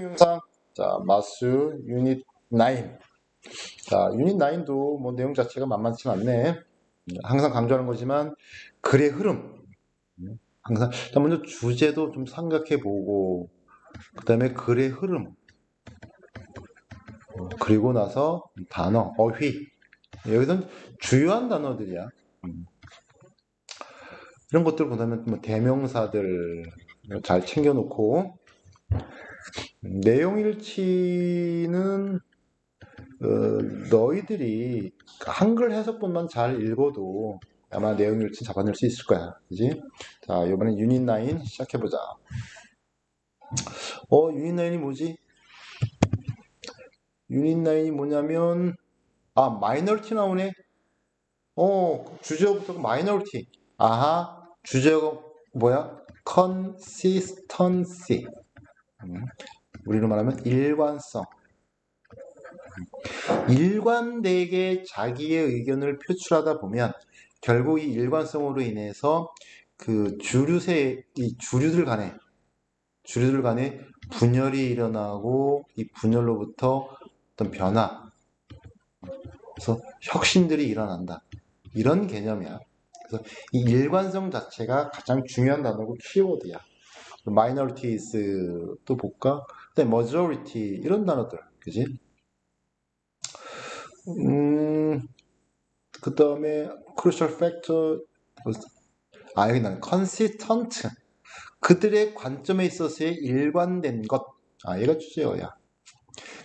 영상 자 마수 유닛 9. 자 유닛 9도 뭐 내용 자체가 만만치 않네. 항상 강조하는 거지만 글의 흐름. 항상 자 먼저 주제도 좀 생각해 보고 그다음에 글의 흐름. 어, 그리고 나서 단어, 어휘. 여기선 주요한 단어들이야. 음. 이런 것들 보다면 뭐 대명사들 잘 챙겨놓고 음, 내용 일치는 어, 너희들이 한글 해석본만 잘 읽어도 아마 내용 일치 잡아낼 수 있을 거야. 그지? 자, 이번엔 유닛 9 시작해보자. 어, 유닛 9이 뭐지? 유닛 9이 뭐냐면, 아, 마이너리티 나오네? 어, 주제어부터 마이너리티. 아하, 주제어가 뭐야? 음, 우리로 말하면 일관성. 일관되게 자기의 의견을 표출하다 보면 결국 이 일관성으로 인해서 그 주류세 이 주류들 간에 주류들 간에 분열이 일어나고 이 분열로부터 어떤 변화 그래서 혁신들이 일어난다. 이런 개념이야. 그래서 이 일관성 자체가 가장 중요한 단어고 키워드야. 마이너리티스도 볼까 그다음에 majority 이런 단어들 그지 음, 그 다음에 crucial factor, 아, 여기 나는 consistent. 그들의 관점에 있어서의 일관된 것. 아, 얘가 주제어야.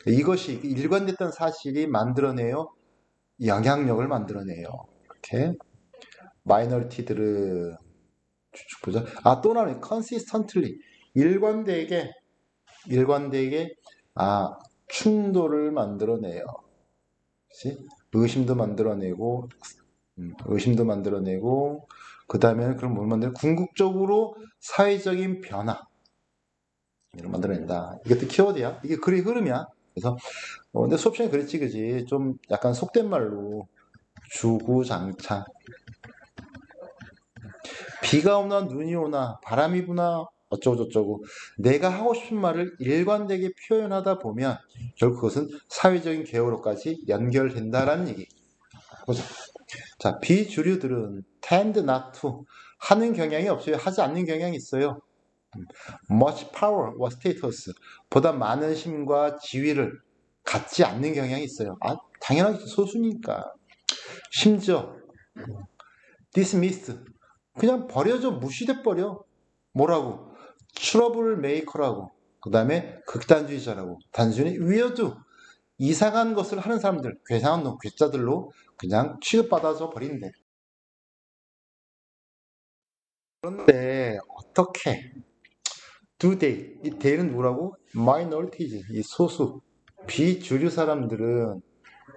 이것이 일관됐다는 사실이 만들어내요. 영향력을 만들어내요. 이렇게. 마이너리티들은 보자. 아, 또 나오네. consistently. 일관되게, 일관되게, 아, 충돌을 만들어내요. 그치? 의심도 만들어내고, 음, 의심도 만들어내고, 그 다음에 그럼 뭘 만들어? 궁극적으로 사회적인 변화. 이를 만들어낸다. 이것도 키워드야. 이게 글의 흐름이야. 그래서, 어, 근데 수업 시간에 그랬지, 그지? 좀 약간 속된 말로, 주구장창. 비가 오나 눈이 오나 바람이 부나 어쩌고저쩌고 내가 하고 싶은 말을 일관되게 표현하다 보면 결국 그것은 사회적인 개요로까지 연결된다라는 얘기. 보자. 자, 비주류들은 tend not to 하는 경향이 없어요. 하지 않는 경향이 있어요. much power or status 보다 많은 힘과 지위를 갖지 않는 경향이 있어요. 아, 당연하게 소수니까. 심지어 dismissed 그냥 버려져 무시돼 버려. 뭐라고? 트러블 메이커라고. 그 다음에 극단주의자라고. 단순히 위어드 이상한 것을 하는 사람들, 괴상한 놈, 괴짜들로 그냥 취급받아서 버린대. 그런데 어떻게 do they? 이 they는 누구라고? minorities, 이 소수, 비주류 사람들은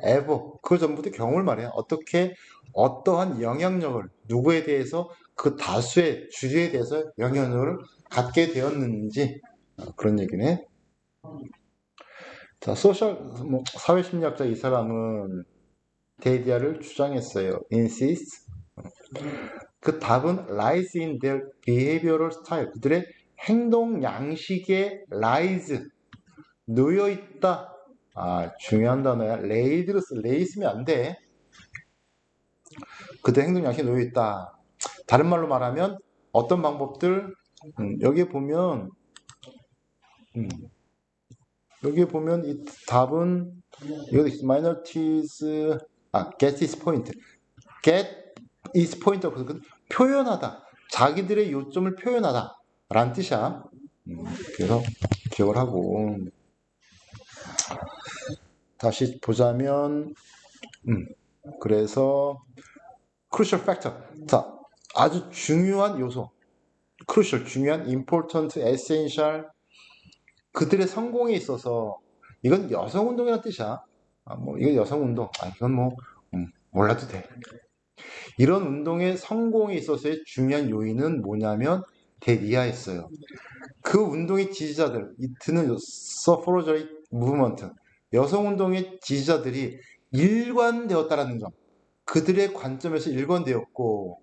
ever, 그 전부터 경우를 말해요. 어떻게 어떠한 영향력을 누구에 대해서 그 다수의 주류에 대해서 영향력을 갖게 되었는지 어, 그런 얘기네. 자, 소셜 뭐, 사회 심리학자 이 사람은 데이디아를 주장했어요. insist. 그 답은 lies in their behavioral style. 그들의 행동 양식에 lies 놓여 있다. 아, 중요한 단어야. 레이드를 쓰, 레이 쓰면 안 돼. 그들 행동 양식에 놓여 있다. 다른 말로 말하면 어떤 방법들? 음, 여기에 보면 음, 여기에 보면 이 답은 여기 minorities 아 get is point. get is point 그 표현하다. 자기들의 요점을 표현하다. 라는 뜻이야. 음, 그래서 기억을 하고. 다시 보자면 음, 그래서 crucial factor. 자 아주 중요한 요소 crucial 중요한 important essential 그들의 성공에 있어서 이건 여성 운동이라는 뜻이야. 아, 뭐 이건 여성 운동. 아, 이건 뭐 음, 몰라도 돼. 이런 운동의 성공에 있어서의 중요한 요인은 뭐냐면 대리아였어요. 그 운동의 지지자들, 이트는 서포로저리 무브먼트, 여성 운동의 지지자들이 일관되었다라는 점, 그들의 관점에서 일관되었고,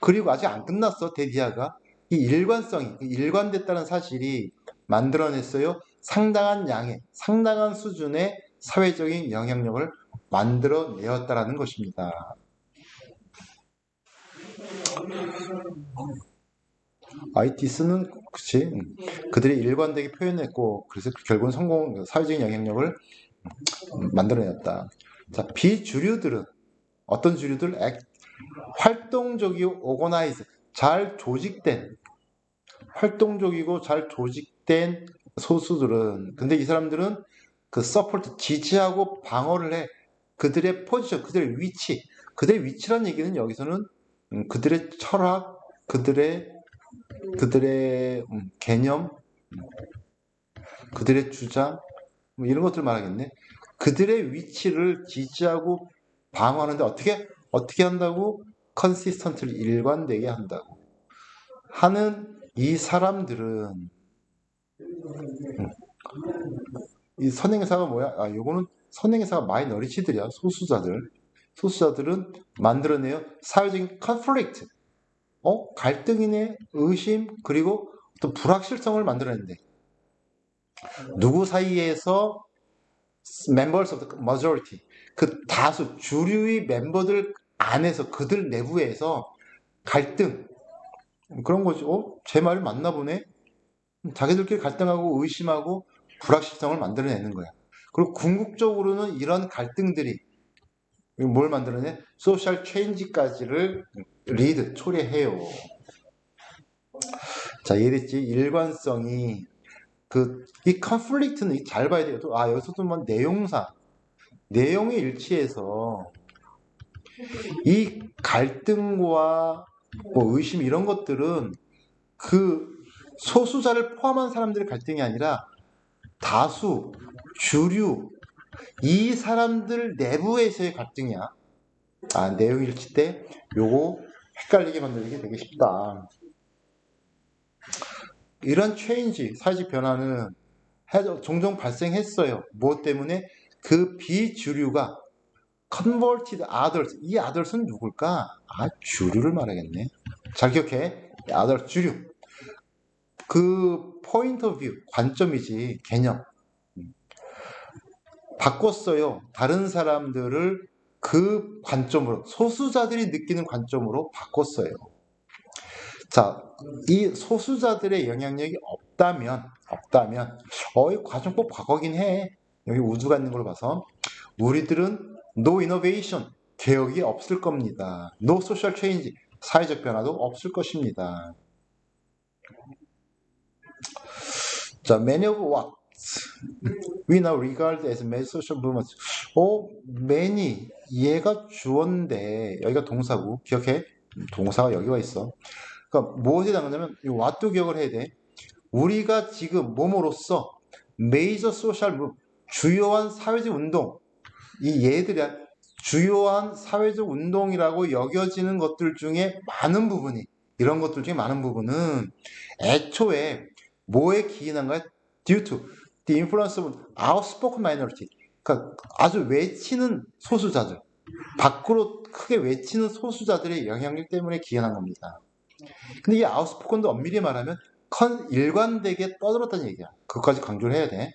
그리고 아직 안 끝났어, 데디아가. 이 일관성이, 일관됐다는 사실이 만들어냈어요. 상당한 양의, 상당한 수준의 사회적인 영향력을 만들어내었다라는 것입니다. IT스는 그치 음. 그들이 일관되게 표현했고 그래서 결국은 성공 사회적인 영향력을 음, 만들어냈다. 자 비주류들은 어떤 주류들 액, 활동적이고 오거나이즈 잘 조직된 활동적이고 잘 조직된 소수들은 근데 이 사람들은 그 서포트 지지하고 방어를 해 그들의 포지션 그들의 위치 그들의 위치란 얘기는 여기서는 음, 그들의 철학 그들의 그들의 음, 개념, 그들의 주장, 뭐 이런 것들 말하겠네. 그들의 위치를 지지하고 방어하는데 어떻게 어떻게 한다고 컨시스턴트를 일관되게 한다고 하는 이 사람들은 음, 이 선행사가 뭐야? 아, 요거는 선행사가 마이너리티들이야. 소수자들. 소수자들은 만들어내요. 사회적인 컨플릭트. 어? 갈등이네, 의심, 그리고 어떤 불확실성을 만들어낸대. 누구 사이에서 members of the 그 다수, 주류의 멤버들 안에서, 그들 내부에서 갈등, 그런 거지. 어? 제 말이 맞나 보네? 자기들끼리 갈등하고 의심하고 불확실성을 만들어내는 거야. 그리고 궁극적으로는 이런 갈등들이 뭘 만들어내? 소셜 체인지까지를 리드, 초래해요. 자, 이해됐지? 일관성이 그, 이 컨플릭트는 잘 봐야 돼요. 아, 여기서도 뭐 내용상, 내용의 일치해서 이 갈등과 뭐 의심 이런 것들은 그 소수자를 포함한 사람들의 갈등이 아니라 다수, 주류, 이 사람들 내부에서의 갈등이야. 아, 내용 일치 때 요거 헷갈리게 만들기 되게 쉽다. 이런 체인지, 사회적 변화는 종종 발생했어요. 무엇 때문에? 그 비주류가 converted others, 이 others는 누굴까? 아, 주류를 말하겠네. 잘 기억해. other 주류. 그 point of view, 관점이지, 개념. 바꿨어요. 다른 사람들을 그 관점으로, 소수자들이 느끼는 관점으로 바꿨어요. 자, 이 소수자들의 영향력이 없다면, 없다면, 어, 이 과정 꼭 바꿔긴 해. 여기 우주가 있는 걸 봐서. 우리들은 no innovation, 개혁이 없을 겁니다. no social change, 사회적 변화도 없을 것입니다. 자, many of what we now regard as many social movements. 어, many 얘가 주어인데 여기가 동사고 기억해? 동사가 여기 와 있어. 그러니까 무엇에 해당하냐면 이 what도 기억을 해야 돼. 우리가 지금 몸으로써 메이저 소셜 무 주요한 사회적 운동 이 얘들이 주요한 사회적 운동이라고 여겨지는 것들 중에 많은 부분이 이런 것들 중에 많은 부분은 애초에 뭐에 기인한가요? due to the influence of outspoken minority. 그러니까 아주 외치는 소수자들, 밖으로 크게 외치는 소수자들의 영향력 때문에 기인한 겁니다. 근데 이 아웃스포컨도 엄밀히 말하면 컨 일관되게 떠들었다는 얘기야. 그것까지 강조를 해야 돼.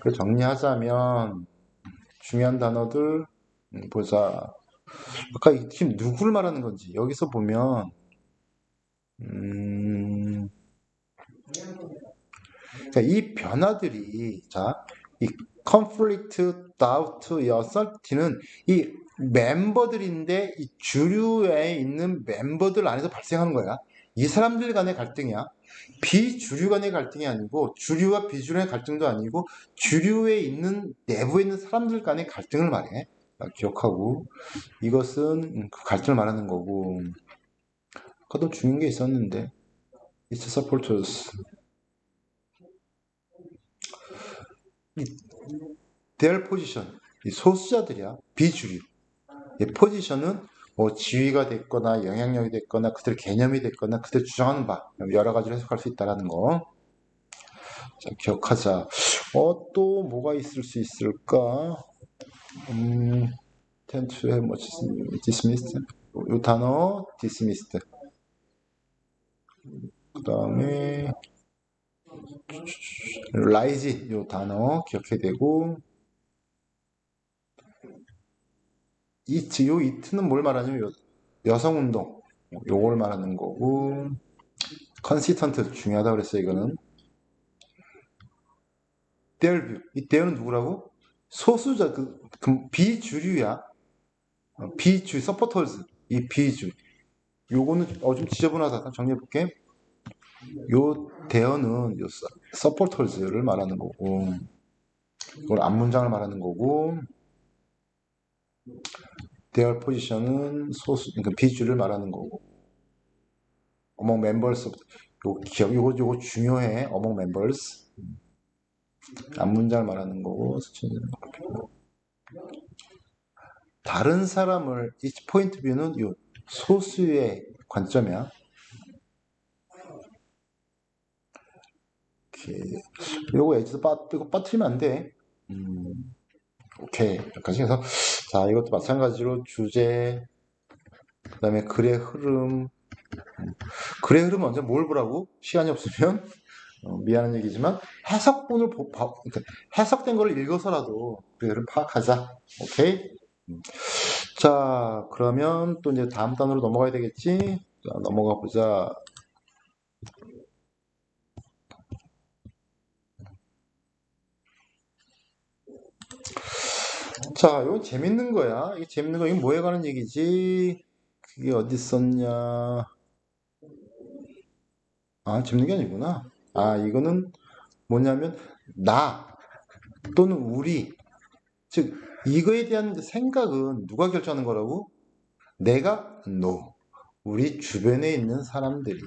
그래서 정리하자면 중요한 단어들 음, 보자. 아까 이 팀 누구를 말하는 건지 여기서 보면 음, 이 변화들이 자, 이 conflict, doubt, uncertainty는 이 멤버들인데 이 주류에 있는 멤버들 안에서 발생하는 거야. 이 사람들 간의 갈등이야. 비주류 간의 갈등이 아니고 주류와 비주류의 갈등도 아니고 주류에 있는 내부에 있는 사람들 간의 갈등을 말해. 기억하고 이것은 그 갈등을 말하는 거고. 아까도 중요한 게 있었는데. It's supporters. their position. 이 소수자들이야. 비주류. 이 포지션은 뭐 지위가 됐거나 영향력이 됐거나 그들의 개념이 됐거나 그들 주장하는 바 여러 가지로 해석할 수 있다라는 거. 자, 기억하자. 어, 또 뭐가 있을 수 있을까? 음, tend to have much dismissed. 이 단어 dismissed. 그 다음에 라이지 요 단어 기억해야 되고 이트 요 이트는 뭘 말하냐면 요, 여성 운동. 요걸 말하는 거고. 컨시턴트 중요하다 그랬어요 이거는. 대얼뷰. 이 대얼은 누구라고? 소수자 그, 그 비주류야. 어, 비주 서포터즈. 이 비주. 요거는 어, 좀 지저분하다. 정리해 볼게. 요 대어는 요 서포터즈를 말하는 거고. 이걸 앞문장을 말하는 거고 their position은 소수 그러니까 비주를 말하는 거고 among members 요 기억 요거 요거 중요해 among members 앞문장을 말하는 거고 다른 사람을 이 포인트 뷰는 요 소수의 관점이야. 오케이. 요거 에이즈 빠, 이거 빠뜨리면 안 돼. 음, 오케이. 여기까지 해서, 자, 이것도 마찬가지로 주제, 그 다음에 글의 흐름. 음, 글의 흐름 먼저 뭘 보라고? 시간이 없으면? 어, 미안한 얘기지만, 해석본을 보, 봐, 그러니까 해석된 걸 읽어서라도 글의 흐름 파악하자. 오케이? 음. 자, 그러면 또 이제 다음 단으로 넘어가야 되겠지? 자, 넘어가 보자. 자, 이건 재밌는 거야. 이게 재밌는 거, 이게 뭐에 관한 얘기지? 그게 어디 있었냐? 아, 재밌는 게 아니구나. 아, 이거는 뭐냐면, 나 또는 우리. 즉, 이거에 대한 생각은 누가 결정하는 거라고? 내가? No. 우리 주변에 있는 사람들이,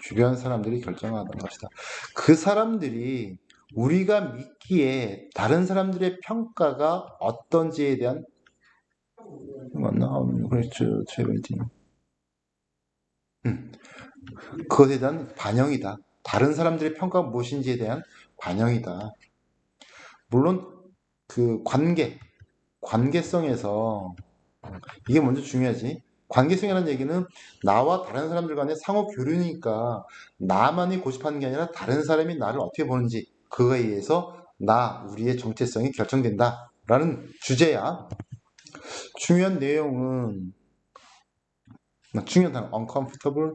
주변 사람들이 결정하는 것이다. 그 사람들이 우리가 믿기에 다른 사람들의 평가가 어떤지에 대한 맞나? 그렇죠. 제베디. 음. 그것에 대한 반영이다. 다른 사람들의 평가가 무엇인지에 대한 반영이다. 물론 그 관계, 관계성에서 이게 먼저 중요하지. 관계성이라는 얘기는 나와 다른 사람들 간의 상호 교류니까 나만이 고집하는 게 아니라 다른 사람이 나를 어떻게 보는지 그거에 의해서 나, 우리의 정체성이 결정된다. 라는 주제야. 중요한 내용은 중요한 단어 uncomfortable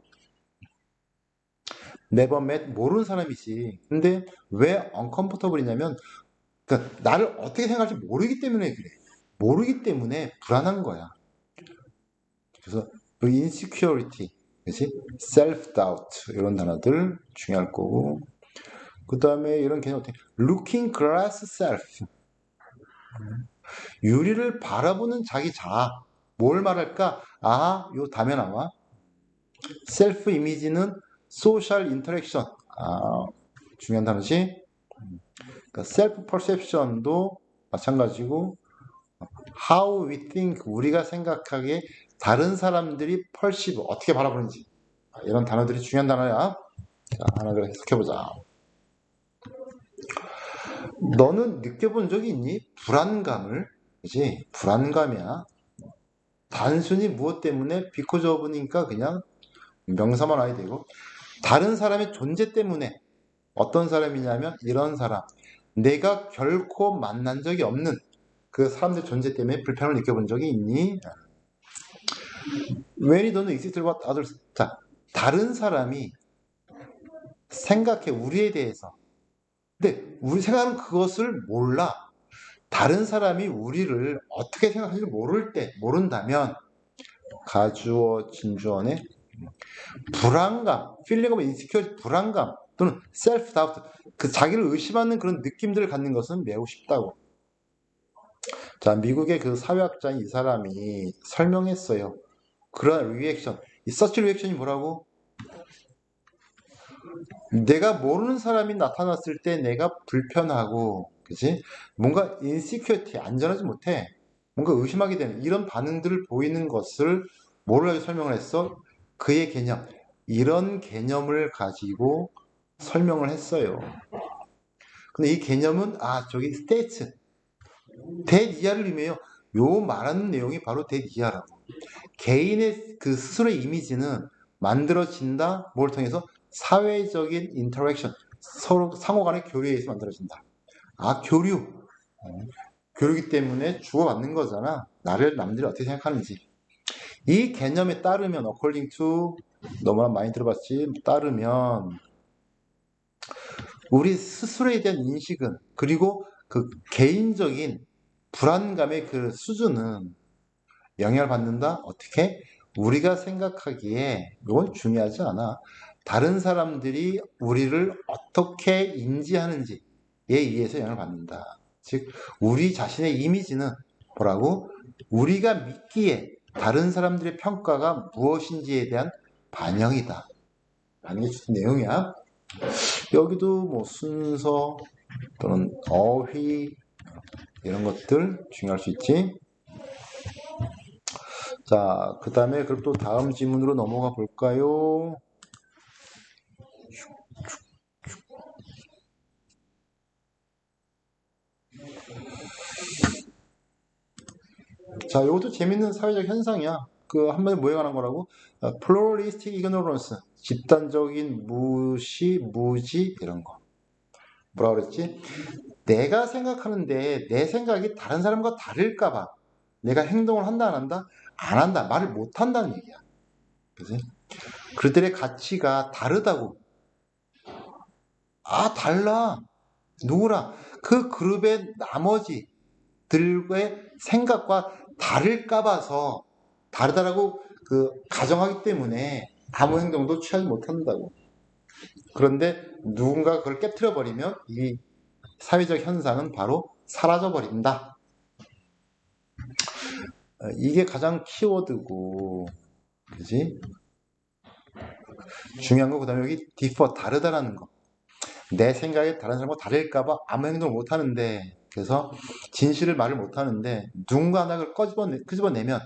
never met 모르는 사람이지. 근데 왜 uncomfortable이냐면 그러니까 나를 어떻게 생각할지 모르기 때문에 그래. 모르기 때문에 불안한 거야. 그래서 insecurity, 그렇지? self-doubt 이런 단어들 중요할 거고 그 다음에 이런 개념 어떻게 looking glass self. 유리를 바라보는 자기 자아 뭘 말할까? 아, 요 다음에 나와. 셀프 이미지는 소셜 인터랙션 아, 중요한 단어지. 그러니까 셀프 퍼셉션도 마찬가지고 how we think 우리가 생각하기에 다른 사람들이 펄시브 어떻게 바라보는지. 이런 단어들이 중요한 단어야. 자 하나를 해석해보자 너는 느껴본 적이 있니? 불안감을? 그지? 불안감이야. 단순히 무엇 때문에? 비코 저브니까? 그냥 명사만 와야 되고. 다른 사람의 존재 때문에. 어떤 사람이냐면 이런 사람. 내가 결코 만난 적이 없는 그 사람들 존재 때문에 불편을 느껴본 적이 있니? When you don't exist what others 자 다른 사람이 생각해 우리에 대해서 근데 우리 생각은 그것을 몰라 다른 사람이 우리를 어떻게 생각하는지 모를 때 모른다면 가주어 진주어의 불안감, of insecurity, 불안감 또는 self doubt 그 자기를 의심하는 그런 느낌들을 갖는 것은 매우 쉽다고. 자, 미국의 그 사회학자인 이 사람이 설명했어요. 그런 리액션, 이 서치 리액션이 뭐라고? 내가 모르는 사람이 나타났을 때 내가 불편하고, 그지? 뭔가 인시큐티 안전하지 못해. 뭔가 의심하게 되는 이런 반응들을 보이는 것을 뭐라고 설명을 했어? 그의 개념. 이런 개념을 가지고 설명을 했어요. 근데 이 개념은 아 저기 스테이츠 대이하를 의미해요. 요 말하는 내용이 바로 대이하라고. 개인의 그 스스로의 이미지는 만들어진다. 뭘 통해서 사회적인 인터랙션 서로 상호 간의 교류에 의해서 만들어진다. 아, 교류. 어, 교류기 때문에 주고받는 거잖아. 나를 남들이 어떻게 생각하는지. 이 개념에 따르면, according to, 너무나 많이 들어봤지, 따르면, 우리 스스로에 대한 인식은, 그리고 그 개인적인 불안감의 그 수준은 영향을 받는다? 어떻게? 우리가 생각하기에 이건 중요하지 않아. 다른 사람들이 우리를 어떻게 인지하는지에 의해서 영향을 받는다. 즉, 우리 자신의 이미지는 뭐라고? 우리가 믿기에 다른 사람들의 평가가 무엇인지에 대한 반영이다. 라는 게 내용이야. 여기도 뭐 순서 또는 어휘 이런 것들 중요할 수 있지. 자, 그 다음에 그럼 또 다음 지문으로 넘어가 볼까요? 자, 이것도 재밌는 사회적 현상이야. 그 한번에 뭐에 관한 거라고? 어, pluralistic ignorance, 집단적인 무시, 무지 이런 거. 뭐라 그랬지? 내가 생각하는데 내 생각이 다른 사람과 다를까 봐 내가 행동을 한다 안 한다? 안 한다. 말을 못 한다는 얘기야. 그지? 그들의 가치가 다르다고. 아, 달라. 누구랑? 그 그룹의 나머지들의 생각과 다를까 봐서 다르다라고 그 가정하기 때문에 아무 행동도 취하지 못한다고. 그런데 누군가 그걸 깨뜨려 버리면 이 사회적 현상은 바로 사라져 버린다. 어, 이게 가장 키워드고, 그지? 중요한 거, 그 다음에 여기 differ, 다르다라는 거. 내 생각이 다른 사람과 다를까봐 아무 행동을 못 하는데, 그래서 진실을 말을 못 하는데, 누군가 하나를 꺼집어내, 끄집어내면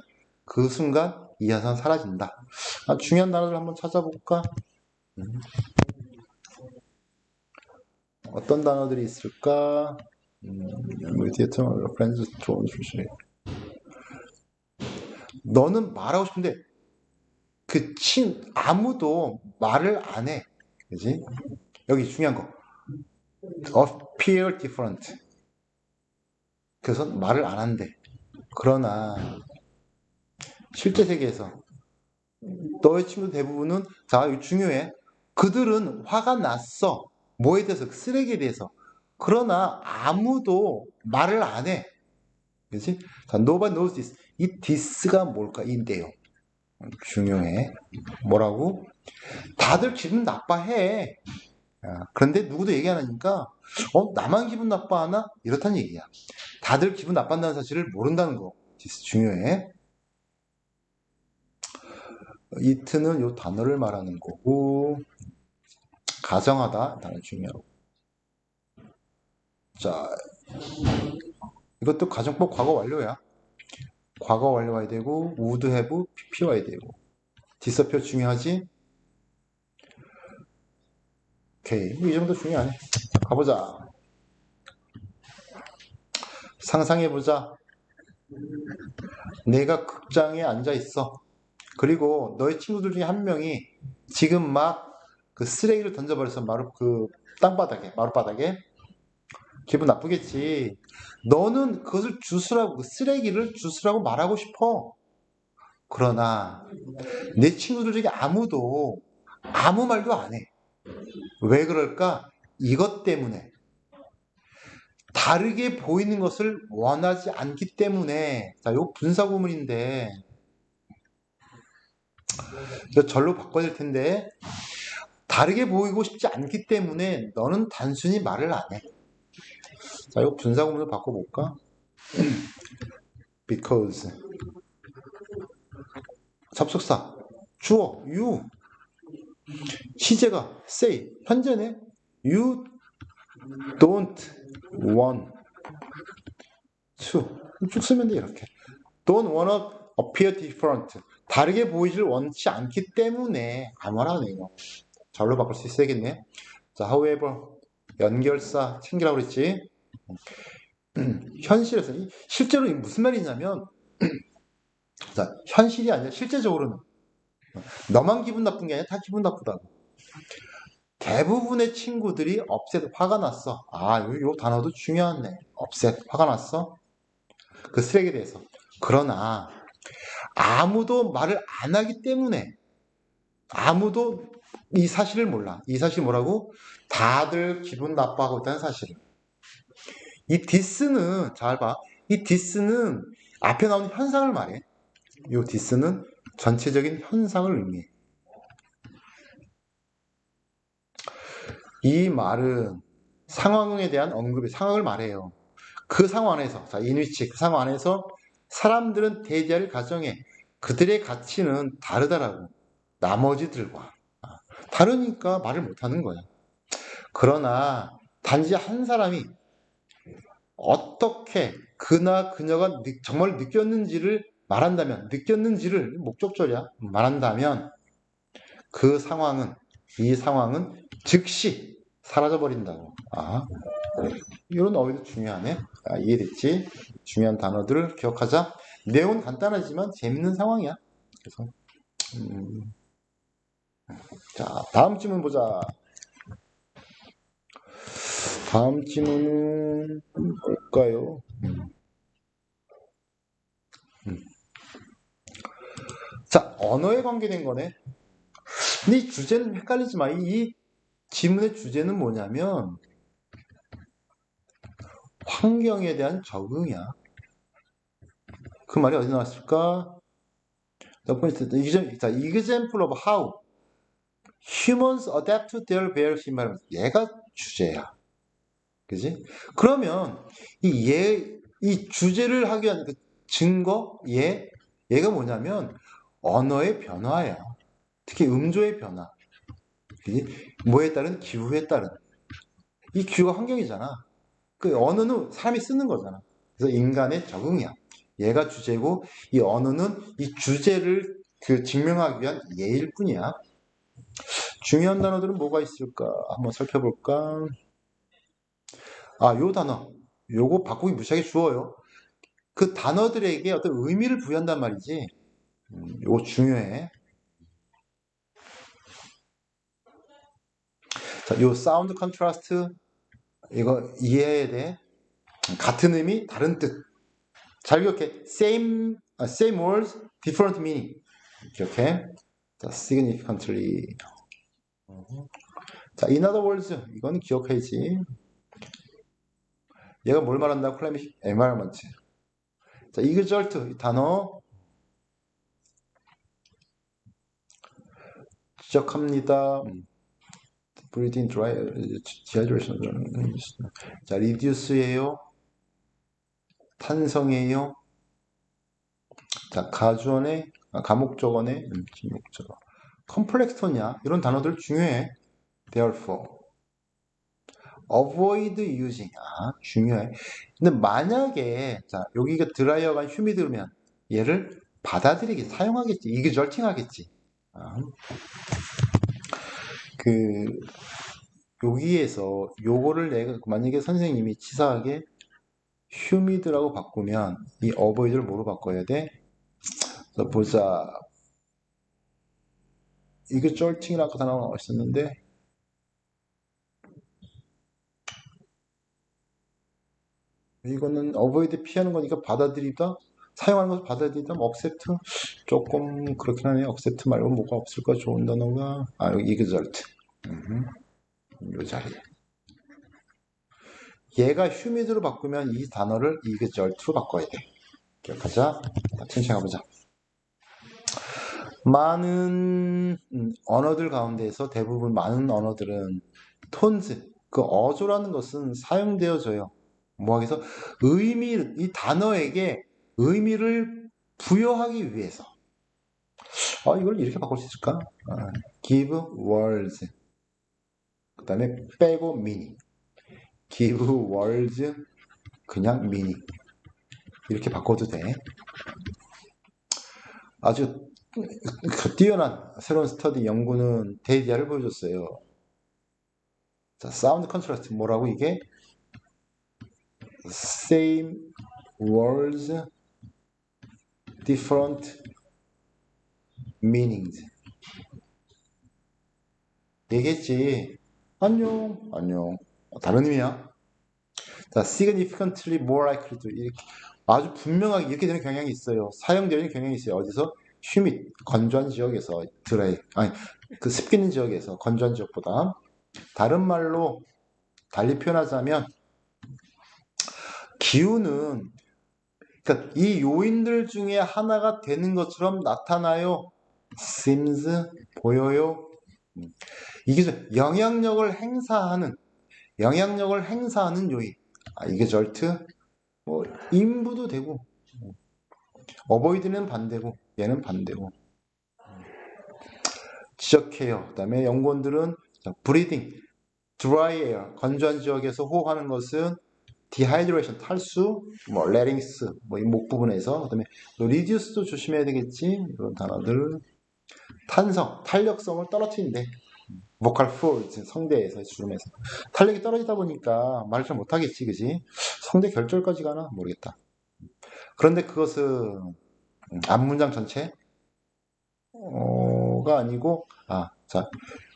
그 순간 이 현상 사라진다. 아, 중요한 단어를 한번 찾아볼까? 음. 어떤 단어들이 있을까? 음, 너는 말하고 싶은데 그 친 아무도 말을 안 해. 그지? 여기 중요한 거. appear different. 그래서 말을 안 한대. 그러나 실제 세계에서 너의 친구 대부분은 자, 중요해. 그들은 화가 났어. 뭐에 대해서? 쓰레기에 대해서. 그러나 아무도 말을 안 해. 그렇지? 자, nobody knows this. 이 this가 뭘까? 이 내용. 중요해. 뭐라고? 다들 기분 나빠해. 그런데 누구도 얘기 안 하니까, 어, 나만 기분 나빠하나? 이렇다는 얘기야. 다들 기분 나빠한다는 사실을 모른다는 거. 중요해. 이트는 요 단어를 말하는 거고, 가정하다 단어 중요하고. 자, 이것도 가정법 과거 완료야. 과거 완료 와야 되고, would have, pp 와야 되고. 디서표 중요하지? 오케이. 이 정도 중요하네. 가보자. 상상해보자. 내가 극장에 앉아 있어. 그리고 너의 친구들 중에 한 명이 지금 막 그 쓰레기를 던져버려서 마루 그 땅바닥에 마룻바닥에 기분 나쁘겠지. 너는 그것을 주스라고 그 쓰레기를 주스라고 말하고 싶어. 그러나 내 친구들 중에 아무도 아무 말도 안 해. 왜 그럴까? 이것 때문에. 다르게 보이는 것을 원하지 않기 때문에. 자, 요 분사 구문인데. 이거 절로 바꿔야 될 텐데. 다르게 보이고 싶지 않기 때문에 너는 단순히 말을 안 해. 자, 이거 분사구문을 바꿔볼까? because. 접속사. 주어. you 시제가 say 현재네? You don't want to. 쭉 쓰면 돼 이렇게. Don't wanna appear different. 다르게 보이질 원치 않기 때문에 아무나 하네 이거 절로 바꿀 수 있어야겠네. 자 however 연결사 챙기라고 그랬지? 현실에서 실제로 무슨 말이냐면 자, 현실이 아니라 실제적으로는 너만 기분 나쁜 게 아니라 다 기분 나쁘다고. 대부분의 친구들이 업셋 화가 났어. 아, 요, 요 단어도 중요하네. 업셋 화가 났어. 그 쓰레기에 대해서. 그러나 아무도 말을 안 하기 때문에 아무도 이 사실을 몰라. 이 사실이 뭐라고? 다들 기분 나빠하고 있다는 사실을. 이 디스는 잘 봐. 이 디스는 앞에 나오는 현상을 말해. 이 디스는 전체적인 현상을 의미해. 이 말은 상황에 대한 언급의 상황을 말해요. 그 상황 안에서, 자, 인위치 그 상황 안에서 사람들은 대지할 가정에 그들의 가치는 다르다라고. 나머지들과. 다르니까 말을 못하는 거야. 그러나 단지 한 사람이 어떻게 그나 그녀가 느- 정말 느꼈는지를 말한다면, 느꼈는지를 목적절이야. 말한다면 그 상황은, 이 상황은 즉시 사라져버린다고. 아, 이런 어휘도 중요하네. 아, 이해됐지? 중요한 단어들을 기억하자. 내용은 간단하지만 재밌는 상황이야. 그래서, 음, 자, 다음 질문 보자. 다음 질문은 뭘까요? 음. 음. 자, 언어에 관계된 거네. 근데 이 주제는 헷갈리지 마. 이, 이 지문의 주제는 뭐냐면 환경에 대한 적응이야. 그 말이 어디 나왔을까? 몇 번째, 자, example of how humans adapt to their various environments. 얘가 주제야. 그지? 그러면 이 얘, 이 주제를 하기 위한 그 증거, 얘, 얘가 뭐냐면 언어의 변화야. 특히 음조의 변화. 그지? 뭐에 따른 기후에 따른. 이 기후가 환경이잖아. 그 언어는 사람이 쓰는 거잖아. 그래서 인간의 적응이야. 얘가 주제고 이 언어는 이 주제를 그 증명하기 위한 예일 뿐이야. 중요한 단어들은 뭐가 있을까? 한번 살펴볼까? 아, 요 단어. 요거 바꾸기 무시하게 주어요. 그 단어들에게 어떤 의미를 부여한단 말이지. 음, 요거 중요해. 자, 요 사운드 컨트라스트 이거 이해해야 돼. 같은 의미, 다른 뜻. 잘 기억해. Same, 아, same words, different meaning. 기억해. 자, significantly. 자, in other words, 이건 기억해야지. 얘가 뭘 말한다? climate environment. 자, exert 이 단어 지적합니다. 음. breathing dry, dehydration. 자, reduce예요. 탄성이에요. 자, 가주어네, 아, 가목적어네, 음, 목적어. 컴플렉스 톤이야. 이런 단어들 중요해. therefore. avoid using. 아, 중요해. 근데 만약에, 자, 여기가 드라이어가 휴미드면 얘를 받아들이겠지, 사용하겠지, 이그절팅 하겠지. 아. 그, 여기에서 요거를 내가, 만약에 선생님이 치사하게 휴미드라고 바꾸면 이 어보이드를 뭐로 바꿔야 돼? 자, 보자. 이게 쩔팅이라고 단어가 있었는데 이거는 어보이드 피하는 거니까 받아들이다 사용하는 것을 받아들이다 억셉트 조금 그렇긴 하네 억셉트 말고 뭐가 없을까 좋은 단어가. 아 여기 이그절트. 요 자리에. 얘가 휴미드로 바꾸면 이 단어를 이그절트로 바꿔야 돼. 기억하자. 자, 천천히 가보자. 많은 음, 언어들 가운데에서 대부분 많은 언어들은 톤즈 그 어조라는 것은 사용되어져요. 뭐하기 위해서? 의미 이 단어에게 의미를 부여하기 위해서. 아 이걸 이렇게 바꿀 수 있을까? 아, give words. 그 다음에 빼고 meaning. give words 그냥 meaning. 이렇게 바꿔도 돼. 아주 그 뛰어난 새로운 스터디 연구는 데이터를 보여줬어요. 자 사운드 컨트라스트 뭐라고 이게? same words different meanings 얘기했지 안녕, 안녕. 어, 다른 의미야. 자, significantly more likely to 이렇게 아주 분명하게 이렇게 되는 경향이 있어요. 사용되는 경향이 있어요. 어디서? 휴밋, 건조한 지역에서 드라이, 아니 그 습기 있는 지역에서 건조한 지역보다 다른 말로 달리 표현하자면 기후는 그러니까 이 요인들 중에 하나가 되는 것처럼 나타나요. seems 보여요. 음. 이게 좀 영향력을 행사하는 영향력을 행사하는 요인. 아, 이게 절트. 뭐 인부도 되고 어보이드는 반대고 얘는 반대고 지적해요. 그다음에 연구원들은 브리딩, 드라이 에어, 건조한 지역에서 호흡하는 것은 디하이드레이션, 탈수, 뭐 레링스, 뭐 이 목 부분에서 그다음에 리듀스도 조심해야 되겠지. 이런 단어들. 탄성, 탄력성을 떨어뜨린대. 보컬 폴드, 성대에서 주름에서 탄력이 떨어지다 보니까 말을 잘 못하겠지, 그지? 성대 결절까지 가나 모르겠다. 그런데 그것은 앞 문장 전체 어가 아니고 아, 자,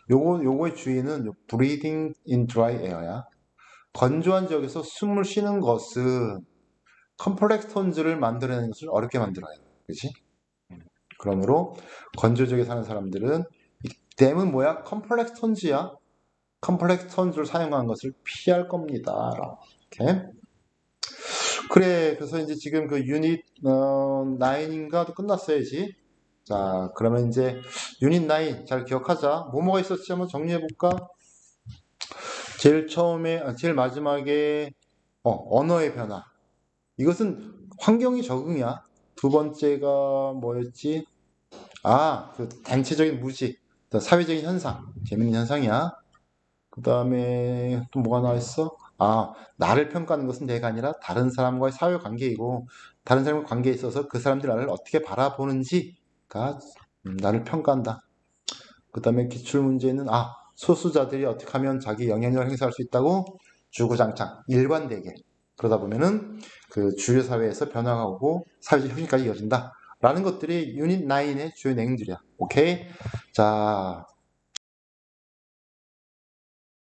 요거 요거의 주의는 breathing in dry air야. 건조한 지역에서 숨을 쉬는 것은 컴플렉스 톤즈를 만들어내는 것을 어렵게 만들어요. 그렇지? 그러므로 건조 지역에 사는 사람들은 이 댐은 뭐야? 컴플렉스 톤즈야. 컴플렉스 톤즈를 사용하는 것을 피할 겁니다. 이렇게. 그래, 그래서 이제 지금 그 유닛 어, 9인가도 끝났어야지. 자, 그러면 이제 유닛 9 잘 기억하자. 뭐뭐가 있었지 한번 정리해 볼까? 제일 처음에, 아, 제일 마지막에 어, 언어의 변화. 이것은 환경이 적응이야. 두 번째가 뭐였지? 아, 그 단체적인 무지, 사회적인 현상, 재밌는 현상이야. 그 다음에 또 뭐가 나와있어? 아, 나를 평가하는 것은 내가 아니라 다른 사람과의 사회 관계이고, 다른 사람과 관계에 있어서 그 사람들이 나를 어떻게 바라보는지가 음, 나를 평가한다. 그 다음에 기출 문제는 아, 소수자들이 어떻게 하면 자기 영향력을 행사할 수 있다고 주구장창 일관되게 그러다 보면은 그 주요 사회에서 변화가 오고 사회적 혁신까지 이어진다. 라는 것들이 유닛 9의 주요 내용들이야. 오케이? 자,